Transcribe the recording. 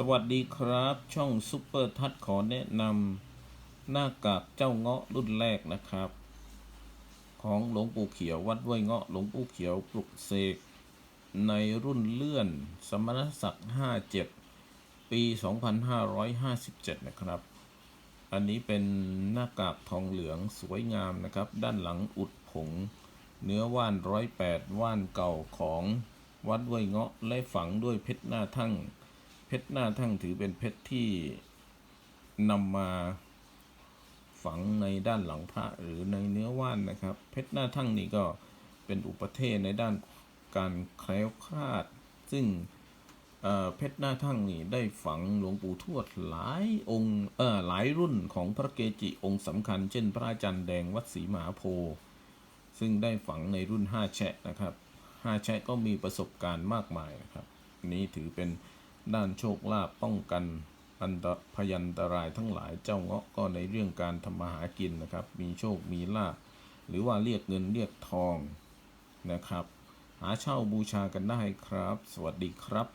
สวัสดีครับ ช่องซุปเปอร์ทัศน์ขอแนะนำหน้ากากเจ้าเงาะรุ่นแรกนะครับ ของหลวงปู่เขียววัดห้วยเงาะหลวงปู่เขียวปลุกเสกในรุ่นเลื่อน สมณศักดิ์57 ปี 2557 นะครับ อันนี้เป็นหน้ากากทองเหลืองสวยงามนะครับ ด้านหลังอุดผง เนื้อว่านร้อยแปดว่านเก่าของวัดห้วยเงาะและฝังด้วยเพชรหน้าทั่ง เพชรหน้าทั่งถือเป็นเพชรที่นำมาฝังในด้านหลังพระหรือในเนื้อว่านนะครับ เพชรหน้าทั่งนี่ก็เป็นอุปเทศในด้านการแคล้วคลาด ซึ่งเเพชรหน้าทั่งนี่ได้ฝังหลวงปู่ทวดหลายองค์เออหลายรุ่นของพระเกจิองค์สำคัญ เช่น พระอาจารย์แดงวัดศรีมหาโพธิ์ซึ่งได้ฝังในรุ่น 5 แชะนะครับ 5 แชะก็มีประสบการณ์มากมายนะครับนี้ถือเป็น ด้านโชคลาภป้องกันอันตพยันตรายทั้งหลายเจ้าเงาะก็ในเรื่องการทำมาหากินนะครับ มีโชคมีลาภหรือว่าเรียกเงินเรียกทองนะครับ หาเช่าบูชากันได้ครับ สวัสดีครับ